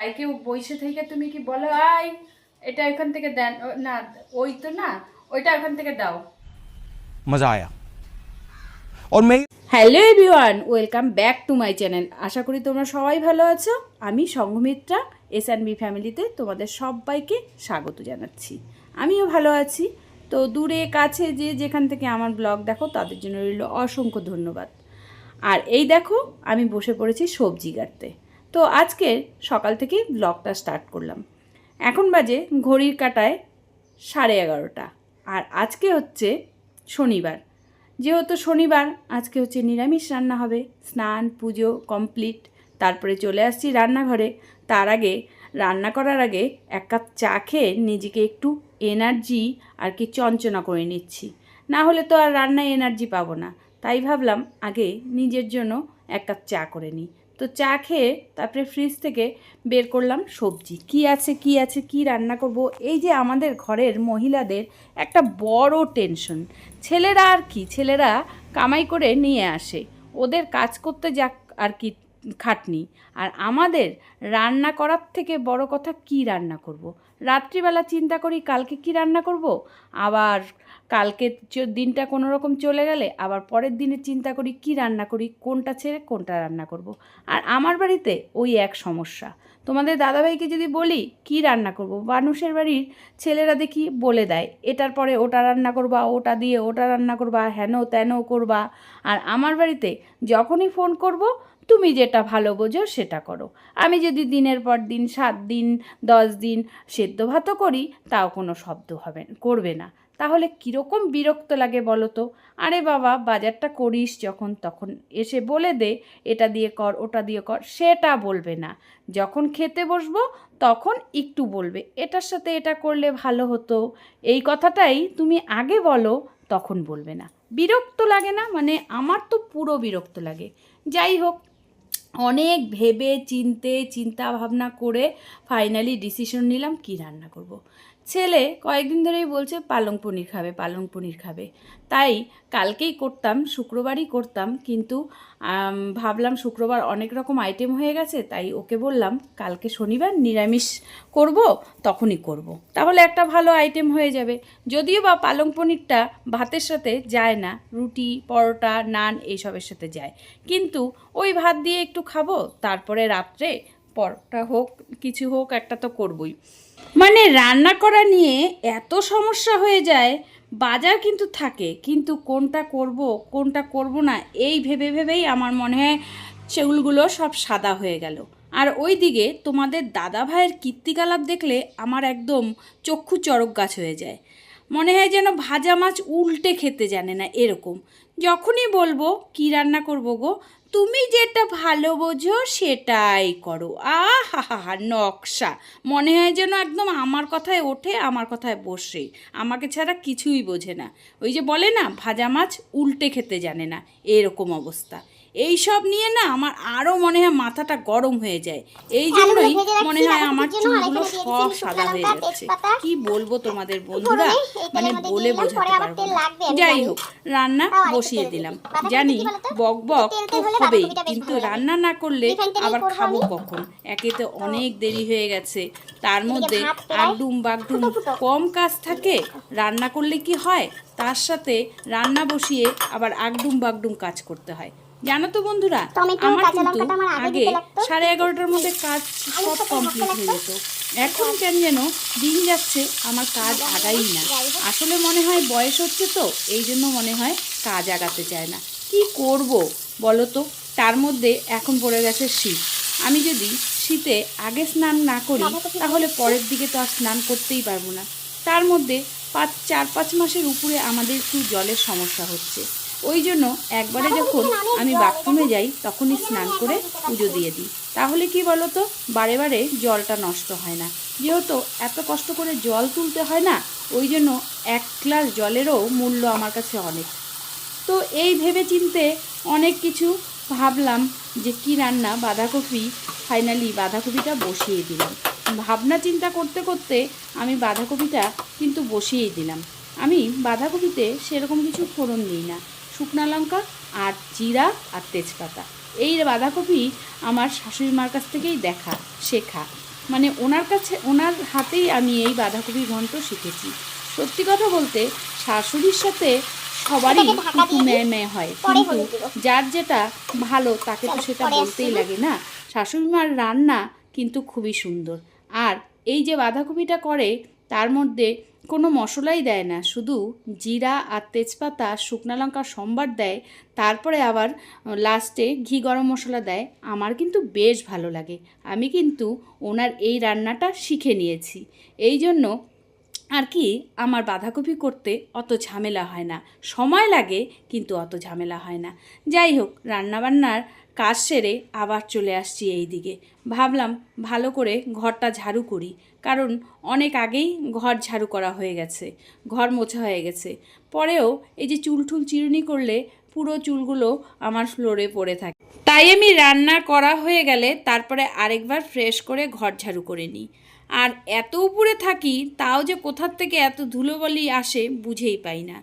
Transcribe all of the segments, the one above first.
তাই কেউ বইসে থেকে তুমি কি বলো আই এটা এখান থেকে দেন না ওই তো না ওইটা এখান থেকে দাও। মজা আয়া। ওর মেয়ে hello everyone welcome back to my channel আশা করি তোমরা সবাই ভালো আছো। আমি সংঘমিত্রা এস অ্যান্ড বি ফ্যামিলিতে তোমাদের সবাইকে স্বাগত জানাচ্ছি। আমিও ভালো আছি। তো দূরে কাছে যে যেখান থেকে আমার ব্লগ দেখো তাদের জন্য রইল অসংখ্য ধন্যবাদ। আর এই দেখো আমি বসে পড়েছি সবজি কাটতে। তো আজকে সকাল থেকেই ব্লগটা স্টার্ট করলাম। এখন বাজে ঘড়ির কাটায় সাড়ে এগারোটা। আর আজকে হচ্ছে শনিবার। যেহেতু শনিবার, আজকে হচ্ছে নিরামিষ রান্না হবে। স্নান, পুজো কমপ্লিট তারপরে চলে আসছি রান্নাঘরে। তার আগে, রান্না করার আগে এক কাপ চা খেয়ে নিজেকে একটু এনার্জি আর কি চঞ্চনা করে নিচ্ছি। না হলে তো আর রান্নায় এনার্জি পাবো না। তাই ভাবলাম আগে নিজের জন্য এক কাপ চা করে নিই। তো চা খেয়ে তারপরে ফ্রিজ থেকে বের করলাম সবজি। কি আছে কি আছে, কি রান্না করব? এই যে আমাদের ঘরের মহিলাদের একটা বড় টেনশন ছেলেরা আর কি? ছেলেরা কামাই করে নিয়ে আসে। ওদের কাজ করতে যাক আর কি খাটনি। আর আমাদের রান্না করার থেকে বড় কথা কি রান্না করব। রাত্রিবেলা চিন্তা করি কালকে কি রান্না করব? আবার কালকে দিনটা কোনো রকম চলে গেলে আবার পরের দিনে চিন্তা করি কি রান্না করি, কোনটা ছেড়ে কোনটা রান্না করব। আর আমার বাড়িতে ওই এক সমস্যা। তোমাদের দাদাভাইকে যদি বলি কি রান্না করব, মানুষের বাড়ির ছেলেরা দেখি বলে দেয়, এটার পরে ওটা রান্না করবা, ওটা দিয়ে ওটা রান্না করবা, হেন তেন করবা। আর আমার বাড়িতে যখনই ফোন করব, তুমি যেটা ভালো বোঝো সেটা করো। আমি যদি দিনের পর দিন, সাত দিন, দশ দিন সেদ্ধ ভাতও করি, তাও কোনো শব্দ হবে করবে না। তাহলে কীরকম বিরক্ত লাগে বলো তো? আরে বাবা, বাজারটা করিস যখন, তখন এসে বলে দে, এটা দিয়ে কর, ওটা দিয়ে কর, সেটা বলবে না। যখন খেতে বসবো, তখন একটু বলবে। এটার সাথে এটা করলে ভালো হতো। এই কথাটাই তুমি আগে বলো, তখন বলবে না। বিরক্ত লাগে না? মানে আমার তো পুরো বিরক্ত লাগে। যাই হোক, অনেক ভেবে চিনতে চিন্তা ভাবনা করে ফাইনালি ডিসিশন নিলাম কি রান্না করব। ছেলে কয়েকদিন ধরেই বলছে পালং পনির খাবে, পালং পনির খাবে। তাই কালকেই করতাম, শুক্রবারই করতাম, কিন্তু ভাবলাম শুক্রবার অনেক রকম আইটেম হয়ে গেছে, তাই ওকে বললাম, কালকে শনিবার নিরামিষ করব, তখনই করব। তাহলে একটা ভালো আইটেম হয়ে যাবে। যদিও বা পালং পনিরটা ভাতের সাথে যায় না, রুটি, পরোটা, নান, এইসবের সাথে যায়। কিন্তু ওই ভাত দিয়ে একটু খাব, তারপরে রাত্রে পরোটা হোক, কিছু হোক, একটা তো করবই। মানে রান্না করা নিয়ে এত সমস্যা হয়ে যায়, বাজার কিন্তু থাকে, কিন্তু কোনটা করব কোনটা করব না, এই ভেবে ভেবেই আমার মনে হয় সেগুলগুলো সব সাদা হয়ে গেল। আর ওই দিকে তোমাদের দাদা ভাইয়ের কীর্তিকলাপ দেখলে আমার একদম চক্ষু চরক গাছ হয়ে যায়। মনে হয় যেন ভাজা মাছ উল্টে খেতে জানে না এরকম। যখনই বলব, কি রান্না করব গো? তুমি যেটা ভালো বোঝো সেটাই করো। আহা হা নকশা। মনে হয় যেন একদম আমার কথায় ওঠে, আমার কথায় বসে। আমাকে ছাড়া কিছুই বোঝে না। ওই যে বলে না, ভাজা মাছ উল্টে খেতে জানে না। এরকম অবস্থা। এই সব নিয়ে না আমার আরও মনে হয় মাথাটা গরম হয়ে যায়। এই জন্যই মনে হয় আমার চুলগুলো সব সাদা হয়ে যাচ্ছে। কি বলব তোমাদের বন্ধুরা? মানে বলে বোঝাতে পারব যাই হোক রান্না বসিয়ে দিলাম। জানি বক বক তো হবেই কিন্তু রান্না না করলে আবার খাব কখন? একে তো অনেক দেরি হয়ে গেছে। তার মধ্যে আগডুম বাগডুম কম কাজ থাকে রান্না করলে কি হয়? তার সাথে রান্না বসিয়ে আবার আগডুম বাগডুম কাজ করতে হয়। জানো তো বন্ধুরা আমার কিন্তু আগে। সাড়ে এগারোটার মধ্যে কাজ সব কমপ্লিট হয়ে যেত। এখন কেন যেন দিন যাচ্ছে আমার কাজ আগাই না। আসলে মনে হয় বয়স হচ্ছে তো এই জন্য মনে হয় কাজ আগাতে চায় না। কি করব বলো তো? তার মধ্যে এখন পড়ে গেছে শীত। আমি যদি শীতে আগে স্নান না করি তাহলে পরের দিকে তো আর স্নান করতেই পারব না। তার মধ্যে পাঁচ চার পাঁচ মাসের উপরে আমাদের একটু জলের সমস্যা হচ্ছে। ওই জন্য একবারে যখন আমি বাথরুমে যাই, তখনই স্নান করে পুজো দিয়ে দিই। তাহলে কি বলো তো বারে বারে জলটা নষ্ট হয় না। যেহেতু এত কষ্ট করে জল তুলতে হয় না, ওই জন্য এক গ্লাস জলেরও মূল্য আমার কাছে অনেক। তো এই ভেবে চিনতে অনেক কিছু ভাবলাম যে কি রান্না, বাঁধাকপি, ফাইনালি বাঁধাকপিটা বসিয়ে দিলাম। ভাবনা চিন্তা করতে করতে আমি বাঁধাকপিটা কিন্তু বসিয়েই দিলাম। আমি বাঁধাকপিতে সেরকম কিছু ফোড়ন দিই না। শুকনা লঙ্কা আর জিরা আর তেজপাতা। এই বাঁধাকপি আমার শাশুড়ি মার কাছ থেকেই দেখা শেখা। মানে ওনার কাছে ওনার হাতেই আমি এই বাঁধাকপি ঘন্ট শিখেছি। সত্যি কথা বলতে শাশুড়ির সাথে সবারই কিন্তু মেয়ে মেয়ে হয়। কিন্তু যার যেটা ভালো তাকে তো সেটা বলতেই? লাগে না। শাশুড়ি মার রান্না কিন্তু খুবই সুন্দর। আর এই যে বাঁধাকপিটা করে তার মধ্যে কোনো মশলাই দেয় না, শুধু জিরা আর তেজপাতা, শুকনো লঙ্কা, সম্বার দেয়। তারপরে আবার লাস্টে ঘি গরম মশলা দেয়। আমার কিন্তু বেশ ভালো লাগে। আমি কিন্তু ওনার এই রান্নাটা শিখে নিয়েছি। এই জন্য আর কি আমার বাঁধাকপি করতে অত ঝামেলা হয় না। সময় লাগে, কিন্তু অত ঝামেলা হয় না। যাই হোক, রান্নাবান্নার কাজ সেরে আবার চলে আসছি এই দিকে। ভাবলাম ভালো করে ঘরটা ঝাড়ু করি, কারণ অনেক আগেই ঘর ঝাড়ু করা হয়ে গেছে, ঘর মোছা হয়ে গেছে। পরেও এই যে চুল টুল চিরুনি করলে পুরো চুলগুলো আমার ফ্লোরে পড়ে থাকে। তাই আমি রান্না করা হয়ে গেলে তারপরে আরেকবার ফ্রেশ করে ঘর ঝাড়ু করে নিই। আর এত উপরে থাকি, তাও যে কোথার থেকে এত ধুলোবালি আসে বুঝেই পাই না।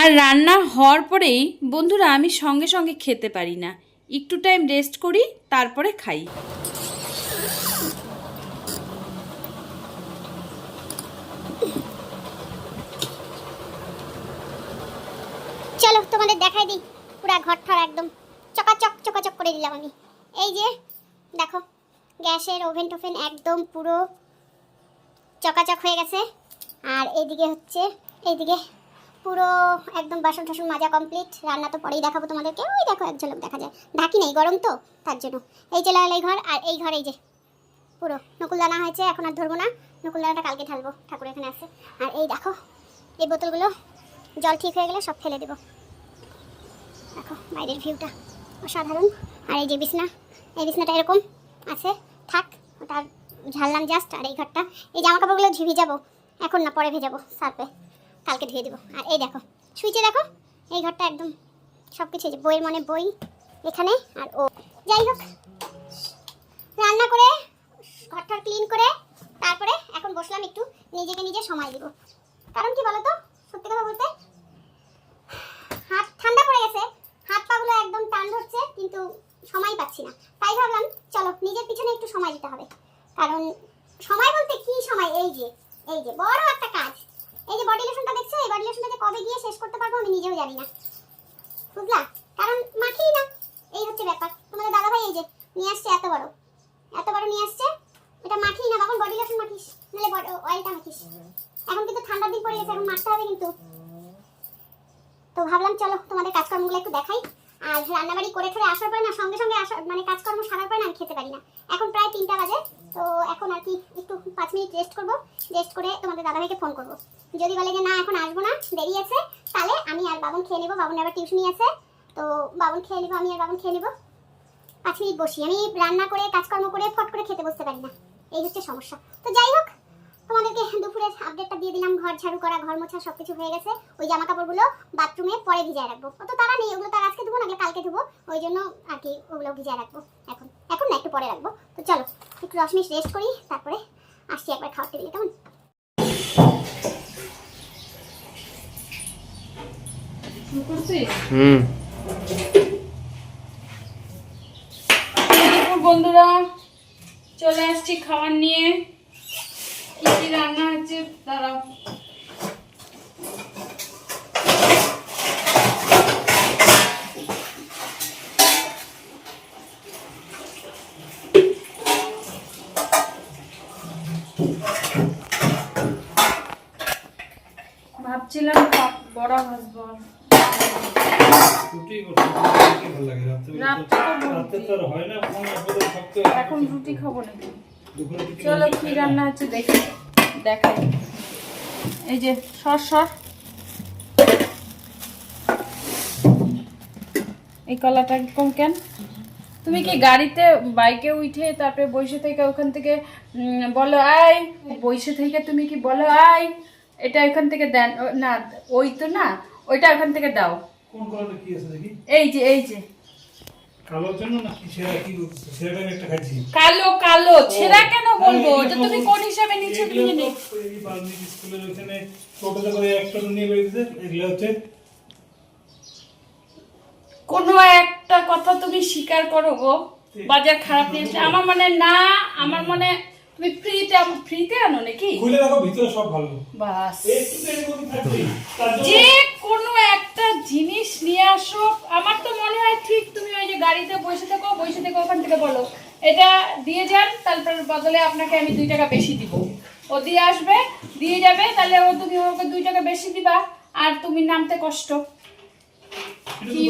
আর রান্না হওয়ার পরেই বন্ধুরা আমি সঙ্গে সঙ্গে খেতে পারি না। একটু টাইম রেস্ট করি, তারপরে খাই। চলো, তোমাদের দেখাই দিই পুরা ঘর ঠর একদম। চকাচক চকাচক করে দিলাম আমি। এই যে, দেখো, গ্যাসের ওভেন টোভেন একদম পুরো চকাচক হয়ে গেছে। আর এইদিকে হচ্ছে, এইদিকে পুরো একদম বাসন টাসন মাজা কমপ্লিট রান্না তো পরেই দেখাবো তোমাদেরকে। ওই দেখো এক ঝলক দেখা যায়। ঢাকি নেই, গরম তো, তার জন্য। এই যে এই ঘর, আর এই ঘর, এই যে। পুরো। নকুলদানা হয়েছে, এখন আর ধরবো না। নকুলদানাটা কালকে ঢালবো, ঠাকুর এখানে আছে। আর এই দেখো, এই বোতলগুলো, জল ঠিক হয়ে গেলে সব ফেলে দেবো। দেখো, বাইরের ভিউটা অসাধারণ। আর এই যে বিছনা, এই বিছনাটা এরকম আছে। থাক, ওটা আর ঝাড়লাম জাস্ট আর এই ঘরটা। এই জামা কাপড়গুলো ভিজাবো এখন না, পরে ভেজাবো, সার্পে। কালকে ধুয়ে দেবো। আর এই দেখো, সুইচে দেখো, এই ঘরটা একদম সব কিছু বইয়ের মনে বই এখানে আর ও। যাই হোক, রান্না করে, ঘরটা ক্লিন করে, তারপরে এখন বসলাম একটু নিজেকে নিজে সময় দিব। কারণ কি বলো তো সত্যি কথা বলতে, হাত ঠান্ডা পড়ে গেছে, হাত পাগুলো একদম টান ধরছে, কিন্তু সময় পাচ্ছি না। তাই ভাবলাম, চলো নিজের পিছনে একটু সময় দিতে হবে। কারণ সময় বলতে কি সময়? এই যে এই যে, বড় একটা কাজ এই যে বডি লোশনটা দেখছ এই বডি লোশনটা যে কবে গিয়ে শেষ করতে পারব আমি নিজেও জানি না। বুঝলা কারণ মাখি না। এই হচ্ছে ব্যাপার। তোমাদের দাদা ভাই এই যে, নিয়ে আসছে এত বড়। এত বড় নিয়ে আসছে, এটা মাখি না তখন বডি লোশন মাখিস, নাহলে অয়েলটা মাখিস। এখন কিন্তু ঠান্ডার দিন পড়ে গেছে, এখন মাখতে হবে কিন্তু। তো ভাবলাম, চলো, তোমাদের কাজকর্মগুলো একটু দেখাই। আর রান্নাবাড়ি করে ঠরে আসার পরে না, সঙ্গে সঙ্গে আসা মানে কাজকর্ম সারার পরে না, আমি খেতে পারি না। এখন প্রায় তিনটা বাজে, তো এখন আর কি একটু পাঁচ মিনিট রেস্ট করব। রেস্ট করে তোমাদের দাদাভাইকে ফোন করব। যদি বলে যে না আমি আর বাবন খেয়ে নেব, বাবন আবার টিউশনি আছে, তো বাবন খেয়ে নেব, আমি আর বাবন খেয়ে নেব। পাঁচ মিনিট বসি, আমি রান্না করে, কাজকর্ম করে, ফট করে খেতে বসতে পারি না। এই হচ্ছে সমস্যা। তো যাই হোক, তোমাদেরকে দুপুরের আপডেটটা দিয়ে দিলাম, ঘর ঝাড়ু করা, ঘর মোছা সবকিছু হয়ে গেছে। ওই জামা কাপড়গুলো বাথরুমে পরে ভিজায় রাখব। অত তারা নেই, ওগুলো তার আজকে ধুবো না কালকে ধুবো। ওই জন্য আর কি ওগুলো ভিজায় রাখব। এখন এখন না, একটু পরে রাখব। তো চলো, একটু দশ মিনিট রেস্ট করি, তারপরে আসছি একবার খাওয়ার টেবিলে কেমন? হুম। বন্ধুরা চলে আসছি খাবার নিয়ে। কি কি রান্না হচ্ছে? দাঁড়াও ভাবছিলাম বড়া ভাজবো। রুটি ভালো লাগে রাত্রে রাত্রে তো আর হয় না ফোন আপদে শক্ত এখন রুটি খাব নাকি? চলো কি রান্না হচ্ছে দেখি দেখাই। এই যে সর সর। এই কলাটা কম কেন? তুমি কি গাড়িতে বাইকে উঠে তারপরে বসে থেকে ওখান থেকে বলো আই বসে থেকে তুমি কি বলো আই এটা ওখান থেকে দেন না ওই তো না ওইটা ওখান থেকে দাও। কোন কি আছে দেখি? এই যে এই যে। জন্য না কি সেরা কি সেরাটা একটা খাইছি কালো কালো। ছেঁড়া কেন বলব? যে তুমি কোন হিসাবে তুমি এগুলো এই স্কুলের ওখানে করে একটা নিয়ে বেরিয়েছে। এগুলো হচ্ছে কোনো একটা কথা তুমি স্বীকার করো গো। বাজার খারাপ নিয়েছে। আমার মনে না আমার মনে তুমি ফ্রিতে আমি ফ্রিতে আনো নাকি? খুলে রাখো ভিতরে সব ভালো। বাস। একটু দেরি করে থাকবে যে কোনো একটা জিনিস নিয়ে আসো। আমার তো মনে হয় ঠিক তুমি ওই যে গাড়িতে বসে থাকো বসে থেকে ওখান থেকে বলো। এটা দিয়ে যান তারপর বদলে আপনাকে আমি দুই টাকা বেশি দিব। ও দিয়ে আসবে দিয়ে যাবে তাহলে ও তুমি ওকে দুই টাকা বেশি দিবা। আর তুমি নামতে কষ্ট।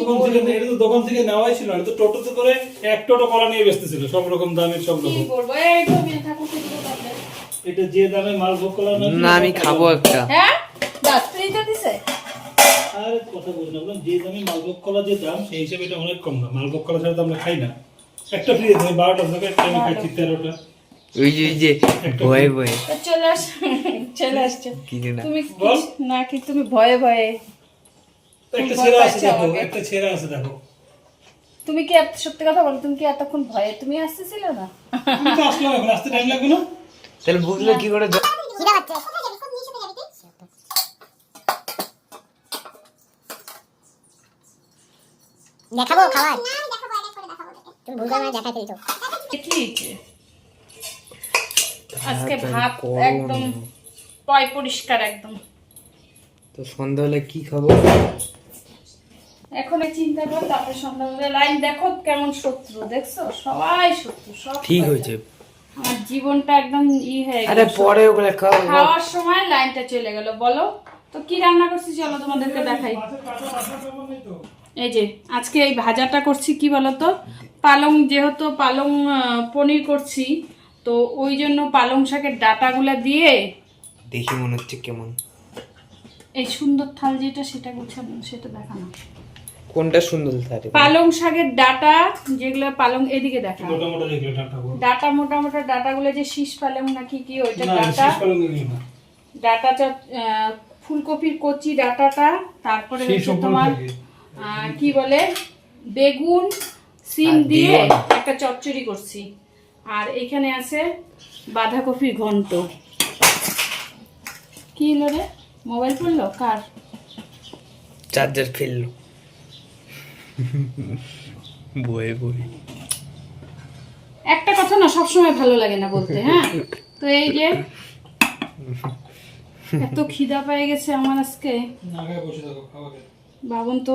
দোকান থেকে এটা তো দোকান থেকে নেওয়াই ছিল না, তো টোটোতে করে এক টোটো কলা নিয়ে বেচতেছিল সব রকম দামের সব রকম। করব এই তুমি থাকো কি দিব তাহলে? এটা যে দামে মালভোগ কলা না না আমি খাব একটা। হ্যাঁ? দাস দিছে? আর কথা বলি না যে দামে মালভোগ কলা যে দাম সেই হিসেবে এটা অনেক কম দাম। মালভোগ কলা ছাড়া তো আমরা খাই না। একটা ফ্রি আছে বারোটা থেকে একটা আমি খাচ্ছি তেরোটা। ওই যে ওই যে ভয়ে ভয়ে। চলে আস চলে আসছো। কি যে না। তুমি না কি তুমি ভয়ে ভয়ে একটা ছেঁড়া আছে দেখো একটা ছেঁড়া আছে দেখো। তুমি কি সত্যি কথা বলো? তুমি কি এতক্ষণ ভয়ে তুমি আসতেছিলে না? আমি তো আসলাম এখন আসতে টাইম লাগবে না। তাহলে বুঝলো কি করে দেখাবো খাবার? তুমি আজকে তাড়াতাড়ি ভাত একদম পয় পরিষ্কার একদম। তো সন্ধ্যা হলে কি খাব? এখন এই চিন্তা করো তারপরে সন্ধ্যাবেলা লাইন দেখো কেমন শত্রু দেখছ? সবাই শত্রু সব ঠিক হয়েছে। আমার জীবনটা একদম ই হয়ে আরে পরে ওগুলো খাব। খাওয়ার সময় লাইনটা চলে গেল বলো? তো কি রান্না করছি চলো তোমাদেরকে দেখাই। এই যে আজকে এই ভাজাটা করছি কি বলতো? পালং যেহেতু পালং পনির করছি তো ওই জন্য পালং শাকের ডাটাগুলা দিয়ে দেখি মনে হচ্ছে কেমন। এই সুন্দর থাল যেটা সেটা গুছানো সেটা দেখানো। কোনটা সুন্দর থাকে পালং শাকের ডাটা যেগুলো পালং এদিকে দেখা। মোটা মোটা যেগুলো করো ডাটা মোটা মোটা ডাটাগুলো যে শীষ পালং নাকি কি ওইটা না ডাটা। শেষ পালং এগুলো না। ডাটা ফুলকপির কচি ডাটাটা তারপরে হচ্ছে তোমার কি বলে? বেগুন সিম দিয়ে একটা চচ্চড়ি করছি। আর এখানে আছে বাঁধাকপির ঘন্ট। কি হলো রে? মোবাইল পড়ল কার? চার্জার ফেলল। বয়ে বয়ে। একটা কথা না সবসময় ভালো লাগে না বলতে হ্যাঁ? তো এই যে এত খিদা পেয়ে গেছে আমার আজকে। না বসে থাকো খাওয়া খেয়ে। বাবন তো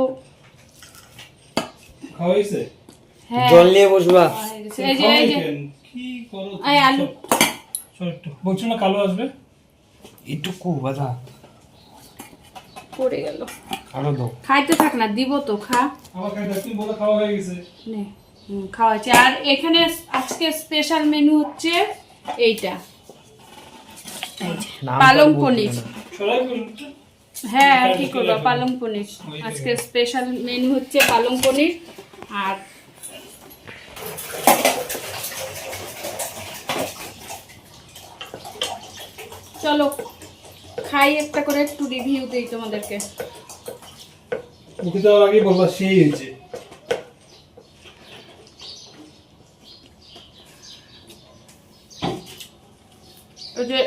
হ্যাঁ। জল নিয়ে বসবা। এই যে এই যে। কি করো? তুমি? আলু। বলছো না কালো আসবে? একটু বাধা পড়ে গেল। খাইতে থাক না দিব তো খা। খাওয়া হয়ে আর এখানে আজকে স্পেশাল মেনু হচ্ছে এইটা। পালং পনির। হ্যাঁ আর কি করব? পালং পনির। আজকে স্পেশাল মেনু হচ্ছে পালং পনির। আর চলো খাই একটা করে একটু রিভিউ দিই তোমাদেরকে। মুখে দেওয়ার আগে বলবা সেই হয়েছে ওই যে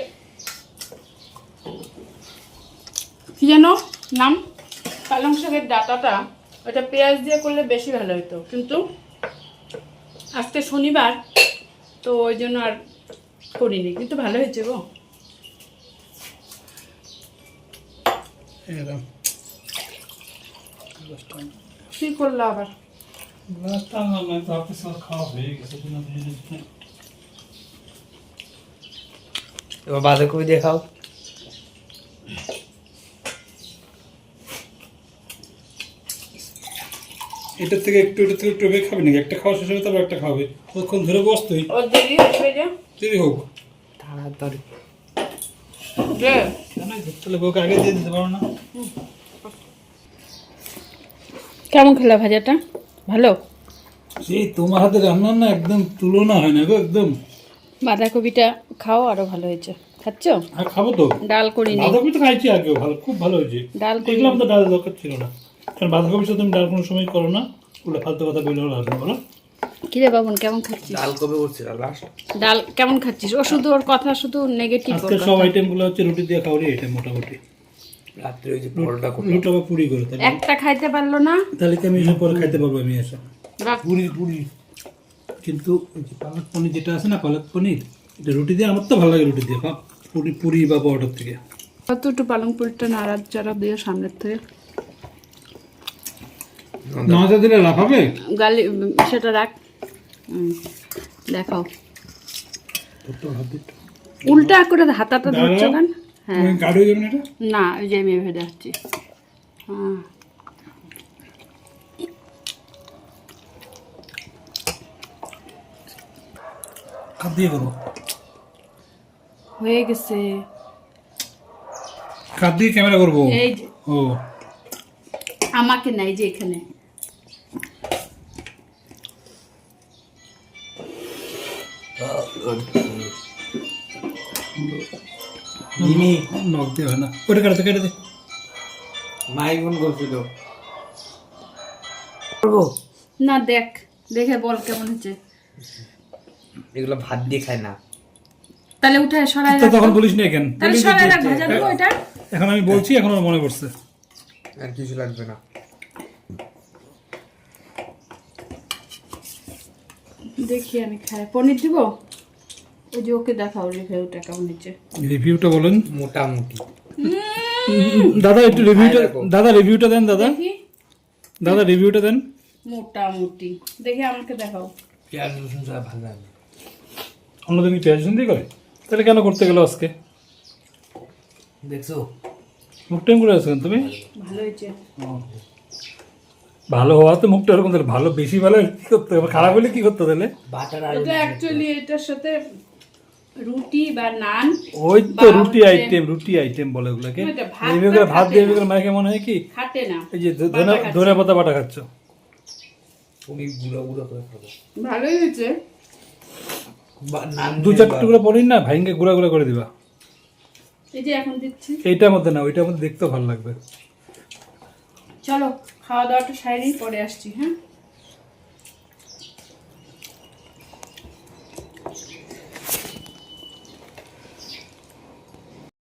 কি যেন নাম? পালং শাকের ডাটাটা ওটা পেঁয়াজ দিয়ে করলে বেশি ভালো হতো কিন্তু আজকে শনিবার তো ওই জন্য আর করিনি। কিন্তু ভালো হয়েছে গো। এরকম। কি করল আবার? তো সব খাওয়া হয়ে গেছে কিনা নিচ্ছি না। এবার বাঁধাকপি দিয়ে খাও। এটার থেকে একটু এটার থেকে একটু খাবে নাকি? একটা খাওয়া শেষ হবে তারপর একটা খাবে কতক্ষণ ধরে বসতোই? ওর দেরি হোক। তাড়াতাড়ি। তো, তাহলে বউকে আগে দিয়ে দিতে পারো না? কেমন খেলা ভাজাটা? ভালো? সেই তোমার হাতে রান্নার না একদম তুলনা হয় না গো একদম। বাঁধাকপিটা খাও আরও ভালো হয়েছে। খাচ্ছ? আর খাব তো। ডাল করিনি। বাঁধাকপি তো খাইছি আগেও ভালো খুব ভালো হয়েছে। ডাল দেখলাম তো ডাল দরকার ছিল না। কারণ বাঁধাকপির সাথে তুমি ডাল কোনো সময় করো না ওগুলো ফালতু কথা বলে হলো আসবে বলো। কি রে বাবন কেমন খাচ্ছিস? ডাল কবে করছে লাস্ট ডাল কেমন খাচ্ছিস? ও শুধু ওর কথা শুধু নেগেটিভ আজকে সব আইটেমগুলো হচ্ছে রুটি দিয়ে খাওয়ারই আইটেম মোটামুটি। রাত্রে ওই যে পরোটা করো রুটি বা পুরি করে তাহলে একটা খাইতে পারল না? তাহলে কি আমি পরে খাইতে পারব আমি এসে পুরি পুরি। কিন্তু পালক পনির যেটা আছে না পালক পনির এটা রুটি দিয়ে আমার তো ভালো লাগে রুটি দিয়ে পুরি পুরি বা পরোটার থেকে। কত একটু পালং পুরিটা নাড়ার দিয়ে সামনের থেকে। নামাজা দিলে গালি সেটা রাখ। দেখাও। উল্টা করে হাতাটা ধরছো কেন? হ্যাঁ। গাড়ি হয়ে যাবে না এটা? না ওই যে আমি ভেবে যাচ্ছি হ্যাঁ। কাপ দিয়ে করব হয়ে গেছে। কাপ দিয়ে ক্যামেরা করব। এই যে। ও। আমাকে নাই যে এখানে। মিমি নখ দিয়ে হয় না। ওটা কেটে কেটে দে মাই ফোন করছিল না দেখ দেখে বল কেমন হচ্ছে। এগুলো ভাত দিয়ে খায় না। তাহলে উঠায় সরাই রাখ তখন বলিস না কেন তাহলে সরাই রাখ ভাজা দেবো এটা। এখন আমি বলছি এখন আমার মনে পড়ছে। আর কিছু লাগবে না। দেখি আমি খাই পনির দিব? ওই যে ওকে দেখাও রিভিউটা কেমন হচ্ছে রিভিউটা বলেন। মোটামুটি। দাদা একটু রিভিউটা দাদা রিভিউটা দেন দাদা। দাদা রিভিউটা দেন। মোটামুটি। দেখি আমাকে দেখাও। পেঁয়াজ রসুন ছাড়া ভালো লাগে। অন্যদিন কি পেঁয়াজ রসুন দিয়ে করে? তাহলে কেন করতে গেলো আজকে? দেখছ? মুখ টাইম করে আছেন তুমি? ভালো হয়েছে। ভালো হওয়া তো মুখটা এরকম তাহলে ভালো বেশি ভালো কি করতে হবে? খারাপ হলে কি করতে তাহলে? বাটার এটা অ্যাকচুয়ালি এটার সাথে রুটি বা নান ওই তো রুটি আইটেম রুটি আইটেম বলে ওগুলোকে। ওইটা ভাত করে তো ভাত খাবে দিয়ে না। রিভিউ করে হয় কি? খাটে না এই যে ধনে ধনে পাতা বাটা খাচ্ছ। পুরি গুঁড়ো গুঁড়ো করে খাব। ভালোই হয়েছে। দু চার টুকরো পনির না ভাইঙ্গে গুঁড়া গুঁড়া করে দিবা। এই যে এখন দিচ্ছি। এইটার মধ্যে না ওইটার মধ্যে দেখতেও ভালো লাগবে। চলো খাওয়া দাওয়াটা সারি পরে আসছি হ্যাঁ?